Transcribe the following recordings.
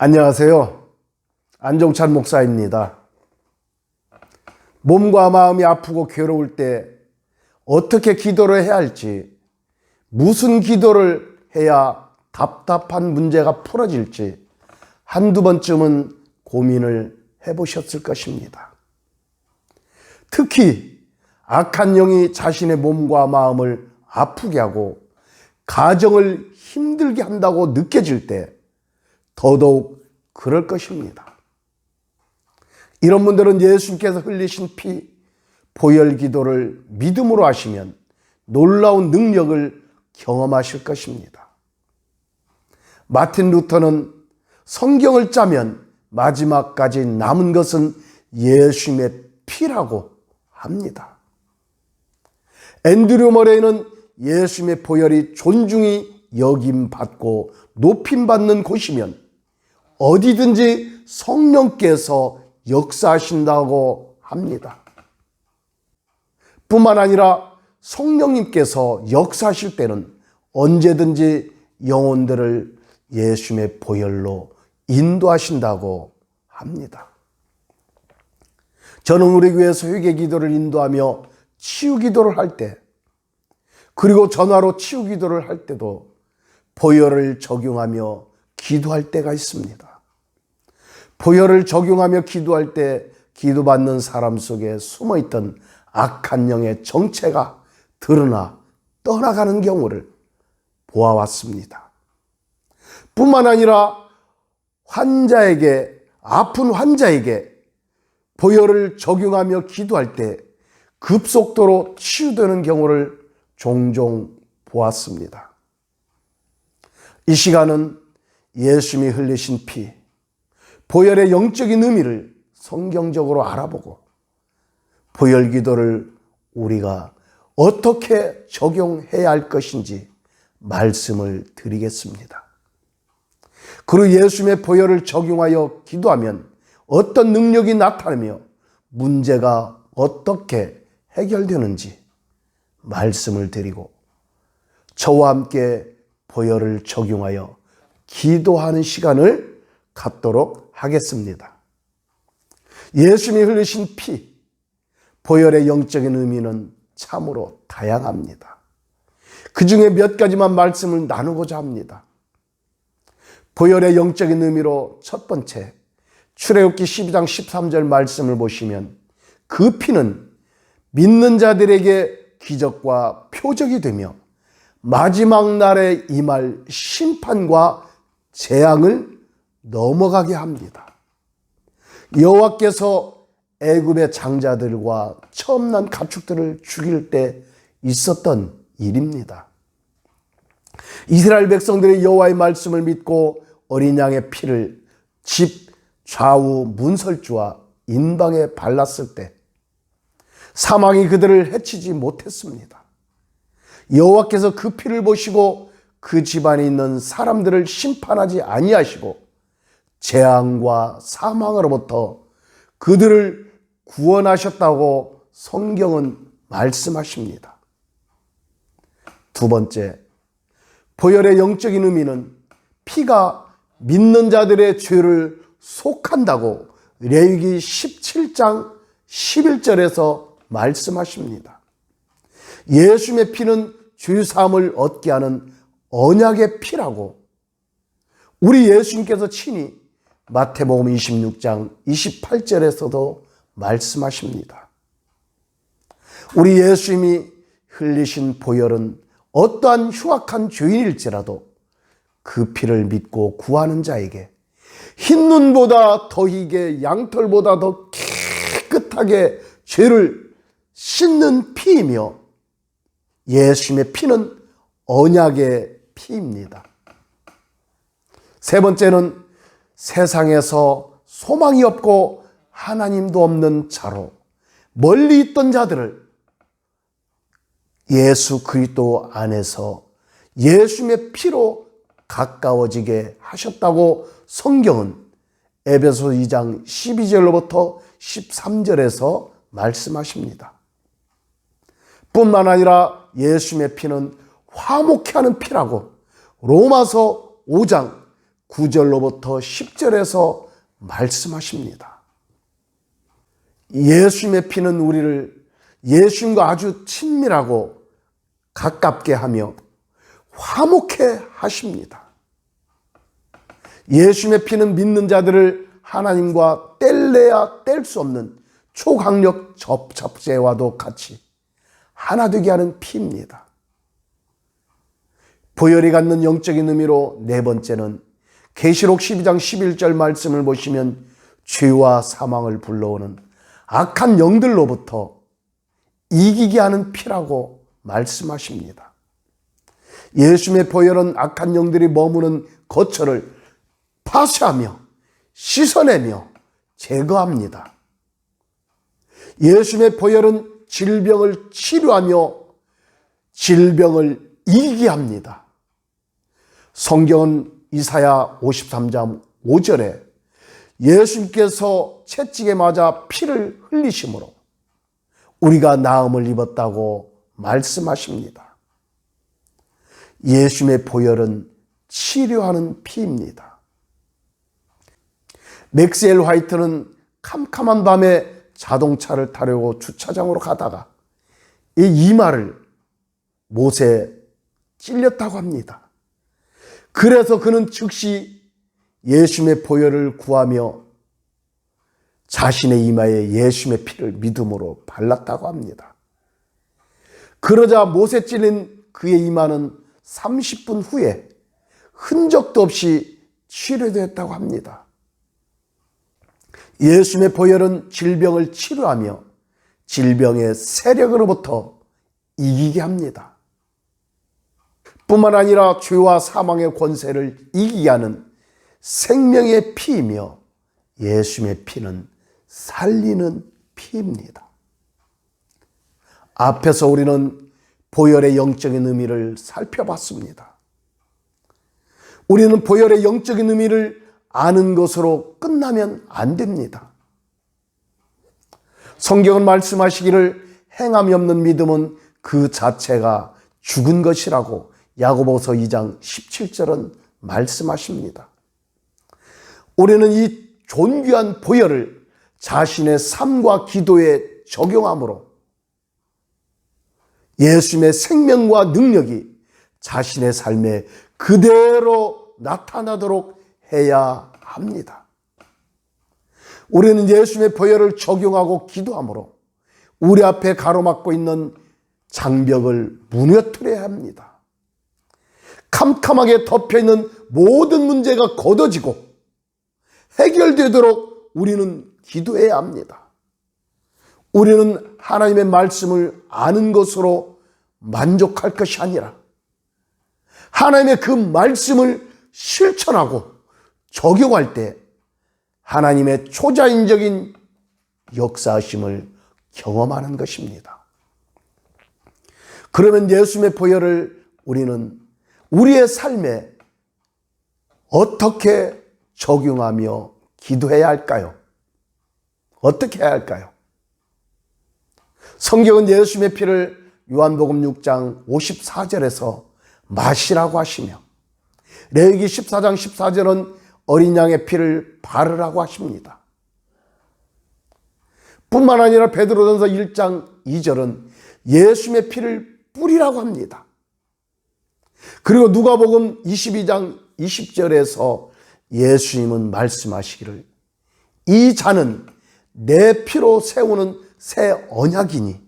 안녕하세요. 안종찬 목사입니다. 몸과 마음이 아프고 괴로울 때 어떻게 기도를 해야 할지, 무슨 기도를 해야 답답한 문제가 풀어질지 한두 번쯤은 고민을 해보셨을 것입니다. 특히 악한 영이 자신의 몸과 마음을 아프게 하고 가정을 힘들게 한다고 느껴질 때 더더욱 그럴 것입니다. 이런 분들은 예수님께서 흘리신 피, 보혈 기도를 믿음으로 하시면 놀라운 능력을 경험하실 것입니다. 마틴 루터는 성경을 짜면 마지막까지 남은 것은 예수님의 피라고 합니다. 앤드류 머레이는 예수님의 보혈이 존중이 여김받고 높임받는 곳이면 어디든지 성령께서 역사하신다고 합니다. 뿐만 아니라 성령님께서 역사하실 때는 언제든지 영혼들을 예수님의 보혈로 인도하신다고 합니다. 저는 우리 교회에서 회개 기도를 인도하며 치유 기도를 할 때, 그리고 전화로 치유 기도를 할 때도 보혈을 적용하며 기도할 때가 있습니다. 보혈을 적용하며 기도할 때 기도받는 사람 속에 숨어있던 악한 영의 정체가 드러나 떠나가는 경우를 보아왔습니다. 뿐만 아니라 환자에게, 아픈 환자에게 보혈을 적용하며 기도할 때 급속도로 치유되는 경우를 종종 보았습니다. 이 시간은 예수님이 흘리신 피, 보혈의 영적인 의미를 성경적으로 알아보고 보혈 기도를 우리가 어떻게 적용해야 할 것인지 말씀을 드리겠습니다. 그리고 예수님의 보혈을 적용하여 기도하면 어떤 능력이 나타나며 문제가 어떻게 해결되는지 말씀을 드리고 저와 함께 보혈을 적용하여 기도하는 시간을 갖도록 하겠습니다. 예수님이 흘리신 피, 보혈의 영적인 의미는 참으로 다양합니다. 그 중에 몇 가지만 말씀을 나누고자 합니다. 보혈의 영적인 의미로 첫 번째, 출애굽기 12장 13절 말씀을 보시면 그 피는 믿는 자들에게 기적과 표적이 되며 마지막 날에 임할 심판과 재앙을 넘어가게 합니다. 여호와께서 애굽의 장자들과 처음 난 가축들을 죽일 때 있었던 일입니다. 이스라엘 백성들이 여호와의 말씀을 믿고 어린 양의 피를 집 좌우 문설주와 인방에 발랐을 때 사망이 그들을 해치지 못했습니다. 여호와께서 그 피를 보시고 그 집안에 있는 사람들을 심판하지 아니하시고 재앙과 사망으로부터 그들을 구원하셨다고 성경은 말씀하십니다. 두 번째, 보혈의 영적인 의미는 피가 믿는 자들의 죄를 속한다고 레위기 17장 11절에서 말씀하십니다. 예수님의 피는 죄 사함을 얻게 하는 언약의 피라고 우리 예수님께서 친히 마태복음 26장 28절에서도 말씀하십니다. 우리 예수님이 흘리신 보혈은 어떠한 흉악한 죄인일지라도 그 피를 믿고 구하는 자에게 흰 눈보다 더 희게 양털보다 더 깨끗하게 죄를 씻는 피이며 예수님의 피는 언약의 피입니다. 세 번째는 세상에서 소망이 없고 하나님도 없는 자로 멀리 있던 자들을 예수 그리스도 안에서 예수님의 피로 가까워지게 하셨다고 성경은 에베소 2장 12절로부터 13절에서 말씀하십니다. 뿐만 아니라 예수님의 피는 화목해 하는 피라고 로마서 5장 9절로부터 10절에서 말씀하십니다. 예수님의 피는 우리를 예수님과 아주 친밀하고 가깝게 하며 화목해 하십니다. 예수님의 피는 믿는 자들을 하나님과 뗄래야 뗄 수 없는 초강력 접착제와도 같이 하나 되게 하는 피입니다. 보혈이 갖는 영적인 의미로 네 번째는 계시록 12장 11절 말씀을 보시면 죄와 사망을 불러오는 악한 영들로부터 이기게 하는 피라고 말씀하십니다. 예수님의 보혈은 악한 영들이 머무는 거처를 파쇄하며 씻어내며 제거합니다. 예수님의 보혈은 질병을 치료하며 질병을 이기게 합니다. 성경은 이사야 53장 5절에 예수님께서 채찍에 맞아 피를 흘리심으로 우리가 나음을 입었다고 말씀하십니다. 예수님의 보혈은 치료하는 피입니다. 맥스엘 화이트는 캄캄한 밤에 자동차를 타려고 주차장으로 가다가 이 이마를 못에 찔렸다고 합니다. 그래서 그는 즉시 예수님의 보혈을 구하며 자신의 이마에 예수님의 피를 믿음으로 발랐다고 합니다. 그러자 못에 찔린 그의 이마는 30분 후에 흔적도 없이 치료됐다고 합니다. 예수님의 보혈은 질병을 치료하며 질병의 세력으로부터 이기게 합니다. 뿐만 아니라 죄와 사망의 권세를 이기게 하는 생명의 피이며 예수님의 피는 살리는 피입니다. 앞에서 우리는 보혈의 영적인 의미를 살펴봤습니다. 우리는 보혈의 영적인 의미를 아는 것으로 끝나면 안 됩니다. 성경은 말씀하시기를 행함이 없는 믿음은 그 자체가 죽은 것이라고 야고보서 2장 17절은 말씀하십니다. 우리는 이 존귀한 보혈을 자신의 삶과 기도에 적용함으로 예수님의 생명과 능력이 자신의 삶에 그대로 나타나도록 해야 합니다. 우리는 예수님의 보혈을 적용하고 기도함으로 우리 앞에 가로막고 있는 장벽을 무너뜨려야 합니다. 캄캄하게 덮여 있는 모든 문제가 걷어지고 해결되도록 우리는 기도해야 합니다. 우리는 하나님의 말씀을 아는 것으로 만족할 것이 아니라 하나님의 그 말씀을 실천하고 적용할 때 하나님의 초자연적인 역사하심을 경험하는 것입니다. 그러면 예수님의 보혈을 우리는 우리의 삶에 어떻게 적용하며 기도해야 할까요? 어떻게 해야 할까요? 성경은 예수님의 피를 요한복음 6장 54절에서 마시라고 하시며 레위기 14장 14절은 어린 양의 피를 바르라고 하십니다. 뿐만 아니라 베드로전서 1장 2절은 예수님의 피를 뿌리라고 합니다. 그리고 누가복음 22장 20절에서 예수님은 말씀하시기를 이 잔은 내 피로 세우는 새 언약이니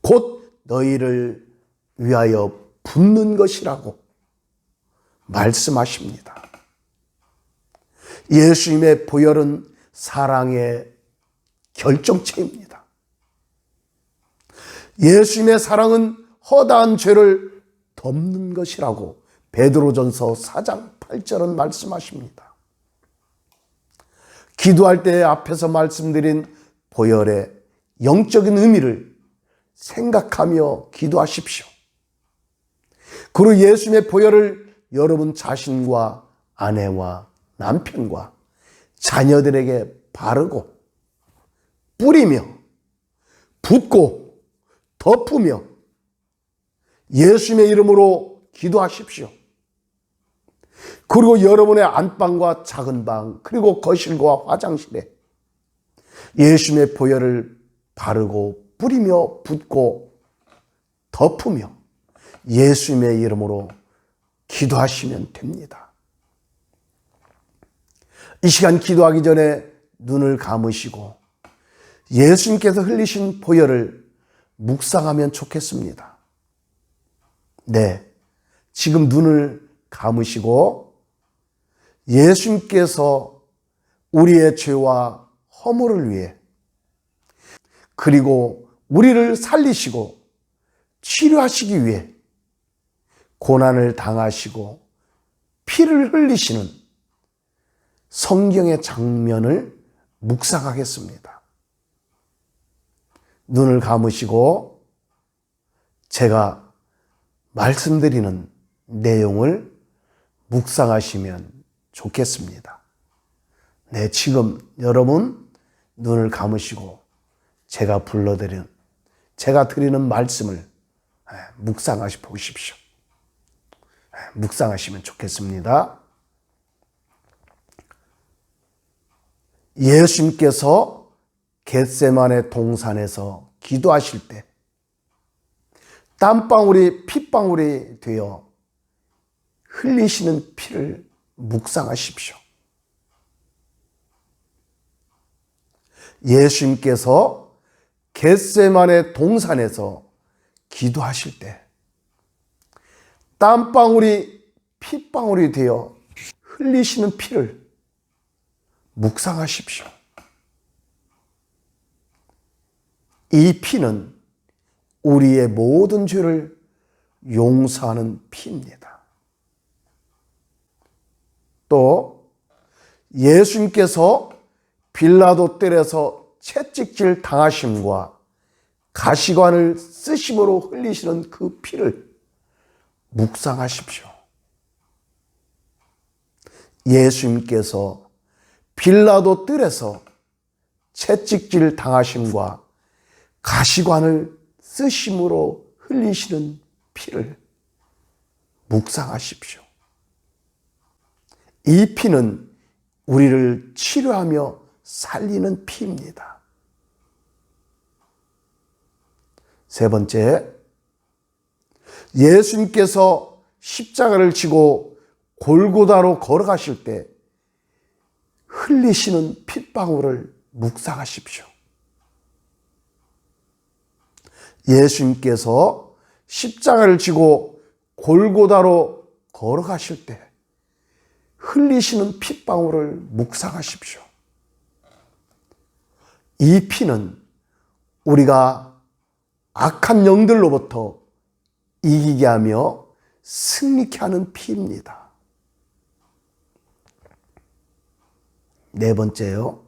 곧 너희를 위하여 붓는 것이라고 말씀하십니다. 예수님의 보혈은 사랑의 결정체입니다. 예수님의 사랑은 허다한 죄를 덮는 것이라고 베드로전서 4장 8절은 말씀하십니다. 기도할 때 앞에서 말씀드린 보혈의 영적인 의미를 생각하며 기도하십시오. 그리고 예수님의 보혈을 여러분 자신과 아내와 남편과 자녀들에게 바르고 뿌리며 붓고 덮으며 예수님의 이름으로 기도하십시오. 그리고 여러분의 안방과 작은 방, 그리고 거실과 화장실에 예수님의 보혈을 바르고 뿌리며 붓고 덮으며 예수님의 이름으로 기도하시면 됩니다. 이 시간 기도하기 전에 눈을 감으시고 예수님께서 흘리신 보혈을 묵상하면 좋겠습니다. 네. 지금 눈을 감으시고 예수님께서 우리의 죄와 허물을 위해 그리고 우리를 살리시고 치료하시기 위해 고난을 당하시고 피를 흘리시는 성경의 장면을 묵상하겠습니다. 눈을 감으시고 제가 말씀드리는 내용을 묵상하시면 좋겠습니다. 네, 지금 여러분 눈을 감으시고 제가 불러드린, 제가 드리는 말씀을 예, 묵상하시 보십시오. 예, 묵상하시면 좋겠습니다. 예수님께서 겟세만의 동산에서 기도하실 때 땀방울이 핏방울이 되어 흘리시는 피를 묵상하십시오. 예수님께서 겟세만의 동산에서 기도하실 때 땀방울이 핏방울이 되어 흘리시는 피를 묵상하십시오. 이 피는 우리의 모든 죄를 용서하는 피입니다. 또 예수님께서 빌라도 뜰에서 채찍질 당하심과 가시관을 쓰심으로 흘리시는 그 피를 묵상하십시오. 예수님께서 빌라도 뜰에서 채찍질 당하심과 가시관을 쓰심으로 흘리시는 피를 묵상하십시오. 이 피는 우리를 치료하며 살리는 피입니다. 세 번째, 예수님께서 십자가를 지고 골고다로 걸어가실 때 흘리시는 핏방울을 묵상하십시오. 예수님께서 십자가를 지고 골고다로 걸어가실 때 흘리시는 핏방울을 묵상하십시오. 이 피는 우리가 악한 영들로부터 이기게 하며 승리케 하는 피입니다. 네 번째요.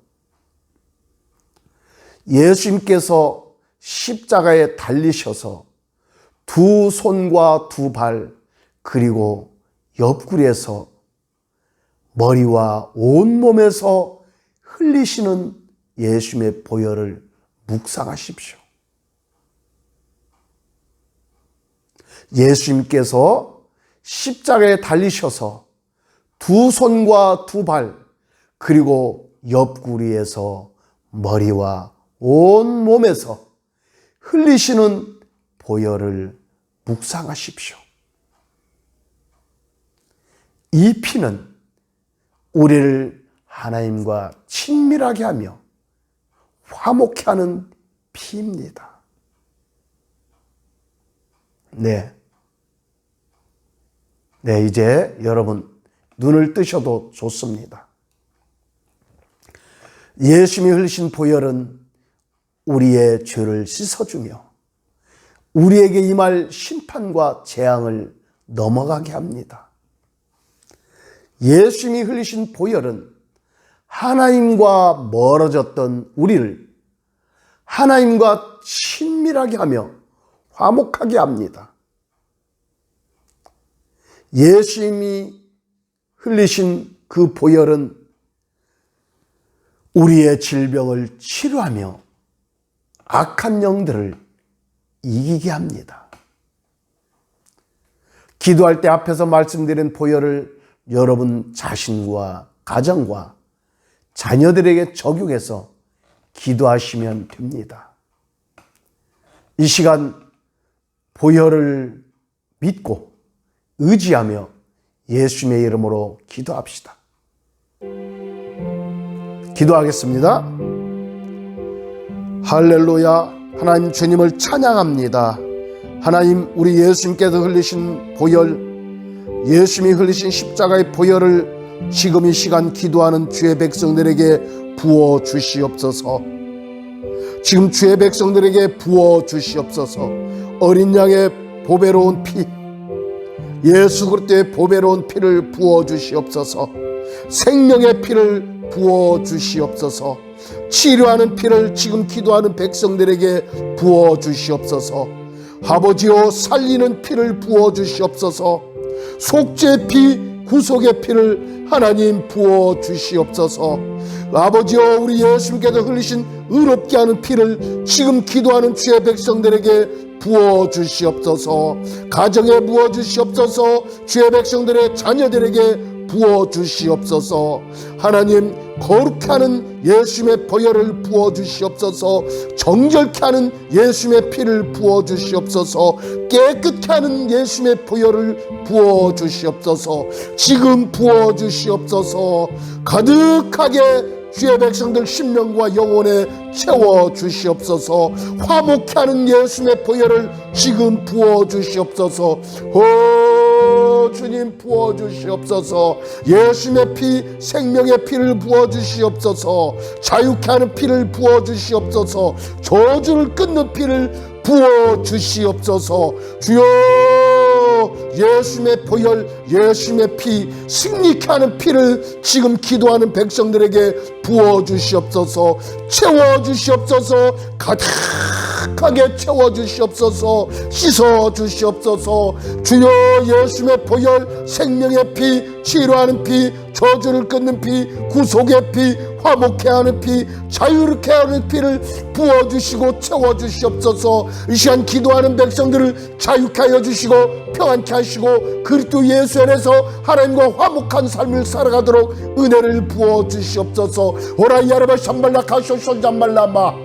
예수님께서 십자가에 달리셔서 두 손과 두 발, 그리고 옆구리에서 머리와 온몸에서 흘리시는 예수님의 보혈을 묵상하십시오. 예수님께서 십자가에 달리셔서 두 손과 두 발, 그리고 옆구리에서 머리와 온 몸에서 흘리시는 보혈을 묵상하십시오. 이 피는 우리를 하나님과 친밀하게 하며 화목케 하는 피입니다. 네. 네, 이제 여러분 눈을 뜨셔도 좋습니다. 예수님이 흘리신 보혈은 우리의 죄를 씻어주며 우리에게 임할 심판과 재앙을 넘어가게 합니다. 예수님이 흘리신 보혈은 하나님과 멀어졌던 우리를 하나님과 친밀하게 하며 화목하게 합니다. 예수님이 흘리신 그 보혈은 우리의 질병을 치료하며 악한 영들을 이기게 합니다. 기도할 때 앞에서 말씀드린 보혈을 여러분 자신과 가정과 자녀들에게 적용해서 기도하시면 됩니다. 이 시간 보혈을 믿고 의지하며 예수님의 이름으로 기도합시다. 기도하겠습니다. 할렐루야. 하나님 주님을 찬양합니다. 하나님 우리 예수님께서 흘리신 보혈 예수님이 흘리신 십자가의 보혈을 지금 이 시간 기도하는 주의 백성들에게 부어 주시옵소서. 지금 주의 백성들에게 부어 주시옵소서. 어린 양의 보배로운 피 예수 그리스도의 보배로운 피를 부어 주시옵소서. 생명의 피를 부어 주시옵소서. 치료하는 피를 지금 기도하는 백성들에게 부어 주시옵소서. 아버지여 살리는 피를 부어 주시옵소서. 속죄 피, 구속의 피를 하나님 부어 주시옵소서. 아버지여 우리 예수님께서 흘리신 의롭게 하는 피를 지금 기도하는 주의 백성들에게 부어 주시옵소서. 가정에 부어 주시옵소서. 주의 백성들의 자녀들에게 부어 주시옵소서. 하나님 거룩게 하는 예수님의 보혈을 부어 주시옵소서. 정결케 하는 예수님의 피를 부어 주시옵소서. 깨끗게 하는 예수님의 보혈을 부어 주시옵소서. 지금 부어 주시옵소서. 가득하게 주의 백성들 심령과 영혼에 채워 주시옵소서. 화목케 하는 예수님의 보혈을 지금 부어 주시옵소서. 오 주님 부어 주시옵소서. 예수님의 피 생명의 피를 부어 주시옵소서. 자유케 하는 피를 부어 주시옵소서. 저주를 끊는 피를 부어 주시옵소서. 주여 예수님의 보혈, 예수님의 피, 승리케 하는 피를 지금 기도하는 백성들에게 부어 주시옵소서, 채워 주시옵소서, 가득 하게 채워 주시옵소서, 씻어 주시옵소서, 주여 예수님의 보혈, 생명의 피, 치료하는 피, 저주를 끊는 피, 구속의 피, 화목케 하는 피, 자유롭게 하는 피를 부어주시고 채워주시옵소서. 이 시간 기도하는 백성들을 자유케 하여 주시고 평안케 하시고 그리스도 예수 안에서 하나님과 화목한 삶을 살아가도록 은혜를 부어주시옵소서. 오라이야르바 샴발라 카쇼쇼 잠말라마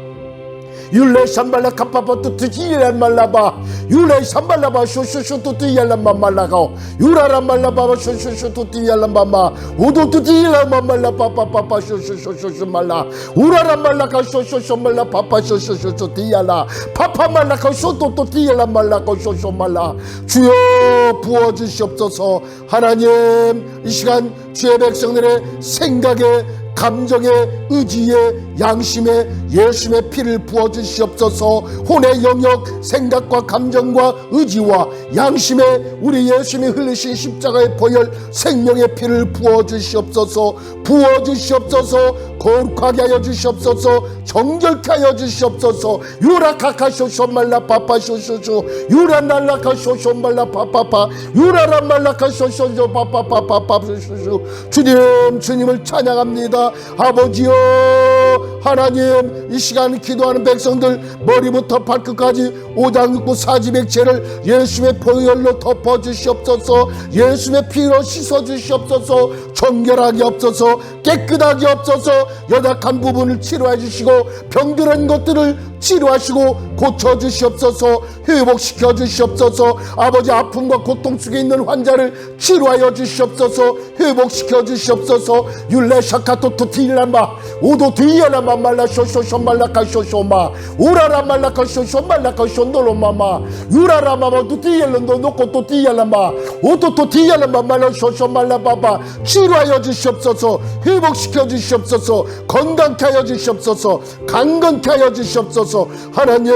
율레 샴발라 카파파 뚜뚜지레 말라바 율레 샴발라바 쇼쇼쇼 뚜뚜이알라마 말라가오 유라라 말라바바 쇼쇼쇼 뚜뚜이알라마마 우도 뚜뚜이알라마 말라바바바바 쇼쇼쇼쇼쇼 말라 우라라 말라가 쇼쇼쇼 말라 파파 쇼쇼쇼쇼 띠알라 파파 말라가 쇼또또 띠알라 말라가 쇼쇼 말라 주여 부어주시옵소서 하나님 이 시간 주의 백성들의 생각에 감정의 의지의 양심의 예수님의 피를 부어 주시옵소서. 혼의 영역 생각과 감정과 의지와 양심의 우리 예수님이 흘리신 십자가의 보혈 생명의 피를 부어 주시옵소서. 부어 주시옵소서. 거룩하게 하여 주시옵소서. 정결케 하여 주시옵소서. 유라카카쇼쇼 말라 파파쇼쇼쇼. 유라날라카쇼쇼 말라 파파파 유라라 말라카쇼쇼쇼 파파파파파쇼쇼. 주님 주님을 찬양합니다 아버지여 하나님 이 시간 기도하는 백성들 머리부터 발끝까지 오장육부 사지백체를 예수의 보혈로 덮어주시옵소서 예수의 피로 씻어주시옵소서 정결하게 없어서 깨끗하게 없어서 연약한 부분을 치료해 주시고 병들은 것들을 치료하시고 고쳐 주시옵소서 회복시켜 주시옵소서 아버지 아픔과 고통 속에 있는 환자를 치료하여 주시옵소서 회복시켜 주시옵소서 율레 샤카토 토 틸라마 오도 디야라마 말라 쇼쇼쇼 말라카 쇼쇼마. 우라라 말라카 쇼쇼 말라카 쇼노로마마. 유라라마마 두티엘런도 놓고 또 디야라마 오토토 디야라마 말라 쇼쇼 말라바바. 치료하여 주시옵소서 회복시켜 주시옵소서 건강케 하여 주시옵소서 강건케 하여 주시옵소서. 하나님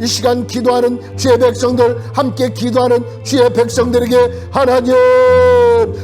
이 시간 기도하는 주의 백성들 함께 기도하는 주의 백성들에게 하나님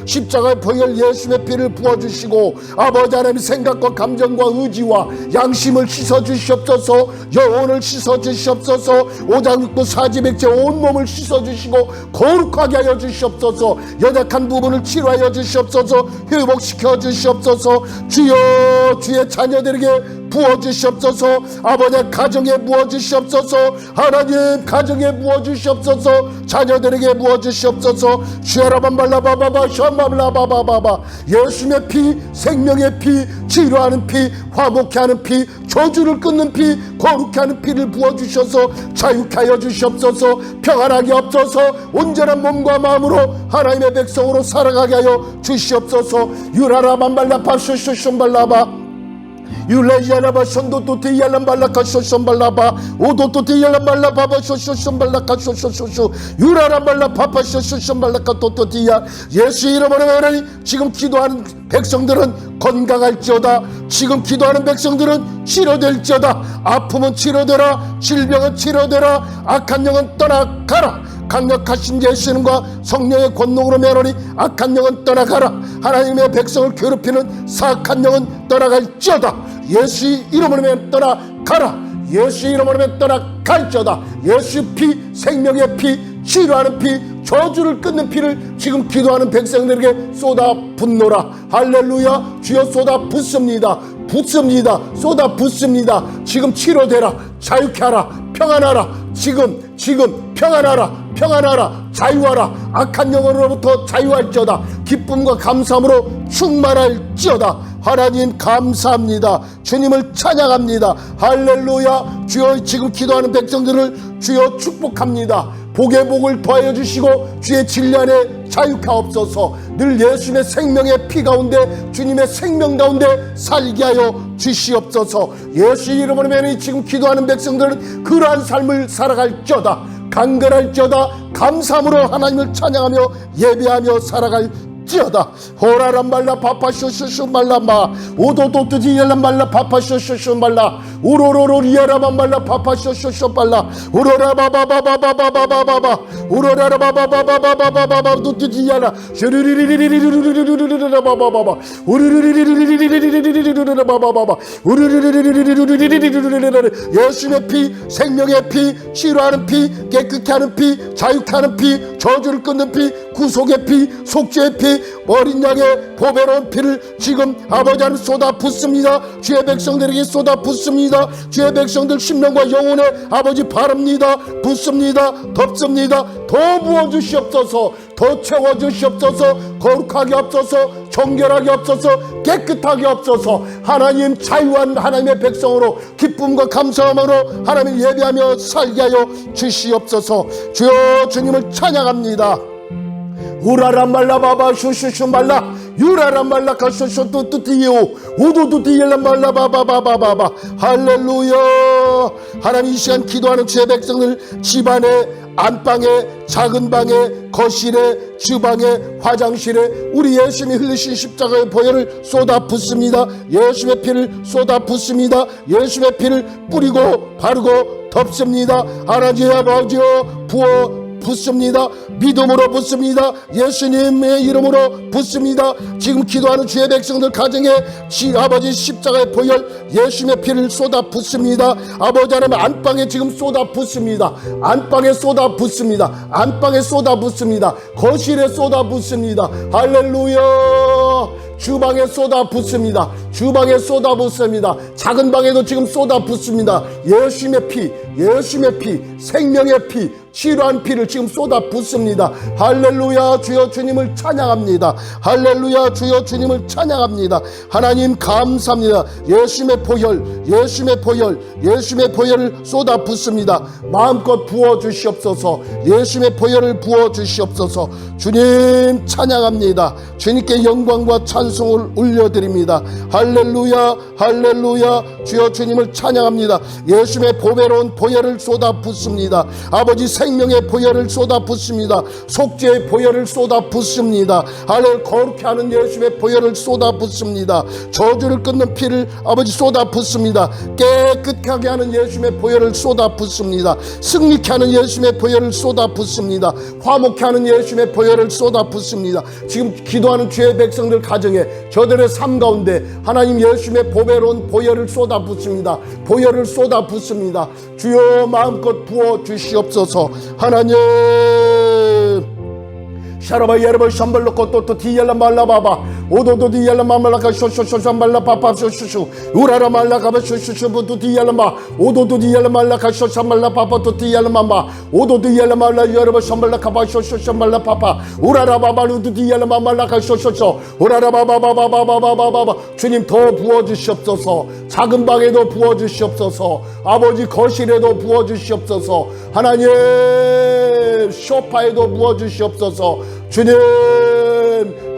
십자가 보혈 예수의 피를 부어주시고 아버지 하나님 생각과 감정과 의지와 양심을 씻어주시옵소서 영혼을 씻어주시옵소서 오장육부 사지백제 온몸을 씻어주시고 거룩하게 하여 주시옵소서 연약한 부분을 치료하여 주시옵소서 회복시켜 주시옵소서 주여 주의 자녀들에게 부어주시옵소서 아버지 가정에 부어주시옵소서 하나님 가정에 부어주시옵소서 자녀들에게 부어주시옵소서 주여라밤 발라바바바 샤마블라바바바바. 예수의 피 생명의 피 치료하는 피 화목케 하는 피 저주를 끊는 피 거룩케 하는 피를 부어주셔서 자유케 하여 주시옵소서. 평안하게 없어서. 온전한 몸과 마음으로 하나님의 백성으로 살아가게 하여 주시옵소서. 유라라 만발라 파쇼쇼쇼발라바. 율라야라바 선도토테 야람발라카 쇼션발라바 오도토테 야람발라바바 쇼쇼션발라카 쇼쇼쇼쇼 유라람발라 파파 쇼쇼션발라카 도토티야. 예수 이름으로 말하니 지금 기도하는 백성들은 건강할지어다. 지금 기도하는 백성들은 치료될지어다. 아픔은 치료되라 질병은 치료되라 악한 영은 떠나가라. 강력하신 예수님과 성령의 권능으로 멸하니 악한 영은 떠나가라. 하나님의 백성을 괴롭히는 사악한 영은 떠나갈지어다. 예수 이름으로 떠나가라. 예수 이름으로 떠나갈지어다. 예수 피 생명의 피 치료하는 피 저주를 끊는 피를 지금 기도하는 백성들에게 쏟아 붓노라. 할렐루야. 주여 쏟아 붓습니다. 붓습니다. 쏟아 붓습니다. 지금 치료되라. 자유케 하라. 평안하라. 지금, 지금 평안하라. 평안하라 자유하라. 악한 영혼으로부터 자유할지어다. 기쁨과 감사함으로 충만할지어다. 하나님 감사합니다. 주님을 찬양합니다. 할렐루야. 주여 지금 기도하는 백성들을 주여 축복합니다. 복의 복을 더하여 주시고 주의 진리 안에 자유케 없어서. 늘 예수님의 생명의 피 가운데 주님의 생명 가운데 살게 하여 주시옵소서. 예수 이름으로 매니 지금 기도하는 백성들은 그러한 삶을 살아갈지어다. 간결할지어다 감사함으로 하나님을 찬양하며 예배하며 살아갈 지어다 호라란 말라 바파쇼쇼쇼 말라마 오도도뜨지엘란 말라 바파쇼쇼쇼 말라 우로로로 리아라반 말라 바파쇼쇼쇼 말라 우로라바바바바바바바바바 우로라바바바바바바바바 도뜨지야라 쇼르르르르르르르르르르바바바바 우르르르르르르르르르르바바바바 우르르르르르르르르르르르르르 예수의 피 생명의 피 치료하는 피 깨끗하는 피 자유케 하는 피 저주를 끊는 피 구속의 피 속죄의 피 어린 양의 보배로운 피를 지금 아버지는 쏟아 붓습니다. 주의 백성들에게 쏟아 붓습니다. 주의 백성들 심령과 영혼에 아버지 바랍니다. 붓습니다. 덮습니다. 더 부어주시옵소서. 더 채워주시옵소서. 거룩하게 없어서 정결하게 없어서 깨끗하게 없어서 하나님 자유한 하나님의 백성으로 기쁨과 감사함으로 하나님 예배하며 살게 하여 주시옵소서. 주여 주님을 찬양합니다 우라라 말라 바바 슈슈슈 말라. 유라라 말라 가슈슈 뚜뚜띠요 우두두띠엘라 말라 바바바바바바 할렐루야. 하나님 이 시간 기도하는 주의 백성들 집안에 안방에 작은 방에 거실에 주방에 화장실에 우리 예수님이 흘리신 십자가의 보혈을 쏟아 붓습니다. 예수의 피를 쏟아 붓습니다. 예수의 피를 뿌리고 바르고 덮습니다. 하나님 아버지여 부어 붓습니다. 믿음으로 붓습니다. 예수님의 이름으로 붓습니다. 지금 기도하는 주의 백성들 가정에 지 아버지 십자가의 보혈 예수님의 피를 쏟아 붓습니다. 아버지 하나님 안방에 지금 쏟아 붓습니다. 안방에 쏟아 붓습니다. 안방에 쏟아 붓습니다. 거실에 쏟아 붓습니다. 할렐루야. 주방에 쏟아 붓습니다. 주방에 쏟아 붓습니다. 작은 방에도 지금 쏟아 붓습니다. 예수님의 피, 예수님의 피, 생명의 피, 치료한 피를 지금 쏟아 붓습니다. 할렐루야 주여 주님을 찬양합니다. 할렐루야 주여 주님을 찬양합니다. 하나님 감사합니다. 예수님의 보혈, 예수님의 보혈, 예수님의 보혈을 쏟아 붓습니다. 마음껏 부어 주시옵소서. 예수님의 보혈을 부어 주시옵소서. 주님 찬양합니다. 주님께 영광과 찬송을 올려드립니다. 할렐루야, 할렐루야, 주여 주님을 찬양합니다. 예수님의 보배로운 보혈을 쏟아 붓습니다. 아버지 생명의 보혈을 쏟아 붓습니다. 속죄의 보혈을 쏟아 붓습니다. 할렐 거룩해 하는 예수님의 보혈을 쏟아 붓습니다. 저주를 끊는 피를 아버지 쏟아 붓습니다. 깨끗하게 하는 예수님의 보혈을 쏟아 붓습니다. 승리케 하는 예수님의 보혈을 쏟아 붓습니다. 화목케 하는 예수님의 보혈을 쏟아 붓습니다. 지금 기도하는 주의 백성들 가정에 저들의 삶 가운데 하나님 예수님의 보배로운 보혈을 쏟아 붓습니다. 보혈을 쏟아 붓습니다. 주여 마음껏 부어 주시옵소서. 하나님. 샤라바 예르바 샴발로코 또또 디엘라 말라바바 오도도 디엘라 마 말라카 쇼쇼쇼 샴발라 파파 쇼쇼쇼 우라라 말라카바 쇼쇼쇼 부두 디엘라 마 오도도 디엘라 말라카 쇼 샴발라 파파 또 디엘라 마마 오도도 디엘라 말라 예르바 샴발라 카바 쇼쇼 샴발라 파파 우라라 바바루도 디엘라 마 말라카 쇼쇼쇼 우라라 바바바바바바바바바 주님 더 부어 주시옵소서. 작은 방에도 부어 주시옵소서. 아버지 거실에도 부어 주시옵소서. 하나님 쇼파에도 부어 주시옵소서. 주님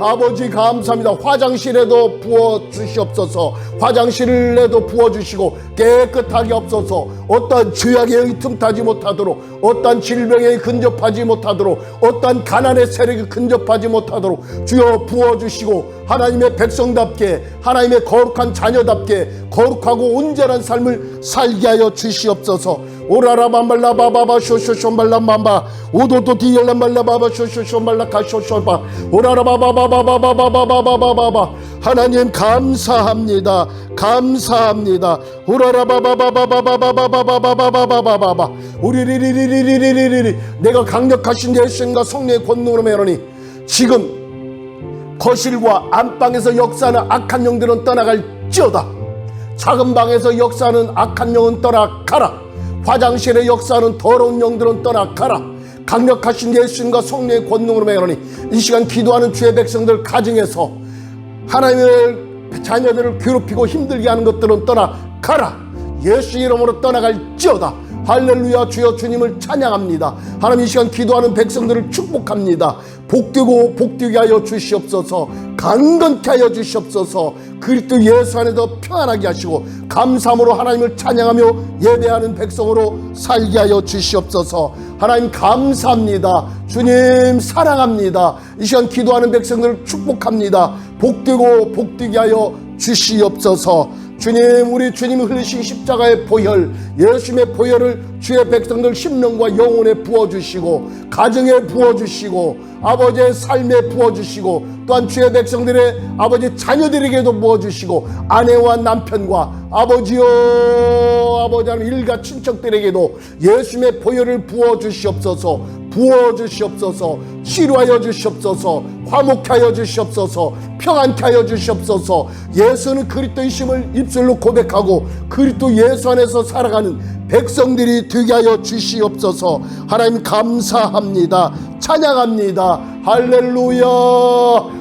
아버지 감사합니다. 화장실에도 부어 주시옵소서. 화장실에도 부어 주시고 깨끗하게 없어서 어떠한 죄악에 틈타지 못하도록 어떠한 질병에 근접하지 못하도록 어떠한 가난의 세력이 근접하지 못하도록 주여 부어 주시고 하나님의 백성답게 하나님의 거룩한 자녀답게 거룩하고 온전한 삶을 살게 하여 주시옵소서 오라라 맘발라 바바바 쇼쇼쇼 말라 맘바. 오도도 디엘라 말라 바바 쇼쇼쇼 말라 가쇼쇼바. 오라라 바바바바바바바바바바바바 하나님 감사합니다. 감사합니다. 오라라 바바바바바바바바바바바바바바바. 우리리리리리리리리리. 내가 강력하신 예수님과 성령의 권능으로 매러니 지금 거실과 안방에서 역사하는 악한 영들은 떠나갈지어다. 작은 방에서 역사하는 악한 영은 떠나가라 화장실에 역사하는 더러운 영들은 떠나가라. 강력하신 예수님과 성령의 권능으로 매러니 이 시간 기도하는 주의 백성들 가정에서 하나님의 자녀들을 괴롭히고 힘들게 하는 것들은 떠나가라. 예수 이름으로 떠나갈지어다. 할렐루야 주여 주님을 찬양합니다. 하나님 이 시간 기도하는 백성들을 축복합니다. 복되고 복되게 하여 주시옵소서. 강건케 하여 주시옵소서 그리스도 예수 안에서 평안하게 하시고 감사함으로 하나님을 찬양하며 예배하는 백성으로 살게 하여 주시옵소서. 하나님 감사합니다. 주님 사랑합니다. 이 시간 기도하는 백성들을 축복합니다. 복되고 복되게 하여 주시옵소서 주님 우리 주님이 흘리신 십자가의 보혈 예수님의 보혈을 주의 백성들 심령과 영혼에 부어주시고 가정에 부어주시고 아버지의 삶에 부어주시고 또한 주의 백성들의 아버지 자녀들에게도 부어주시고 아내와 남편과 아버지요 아버지 하나님 일가 친척들에게도 예수님의 보혈을 부어주시옵소서 부어 주시옵소서 치료하여 주시옵소서 화목하여 주시옵소서 평안케 하여 주시옵소서. 예수는 그리스도이심을 입술로 고백하고 그리스도 예수 안에서 살아가는 백성들이 되게 하여 주시옵소서. 하나님 감사합니다. 찬양합니다. 할렐루야.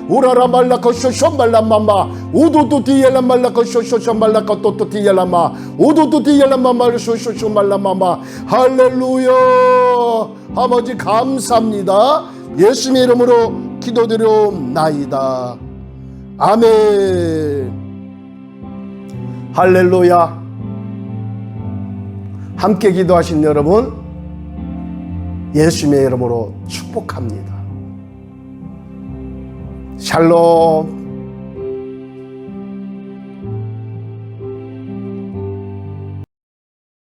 우라라 말라카 쇼쇼 말라마마. 우두두 디엘라 말라카 쇼쇼쇼 말라카 또또 디엘라마. 우두두 디엘라 마마 쇼쇼쇼 말라마마. 할렐루야. 아버지 감사합니다. 예수님의 이름으로 기도드려옵나이다. 아멘. 할렐루야 함께 기도하신 여러분 예수님의 이름으로 축복합니다. 샬롬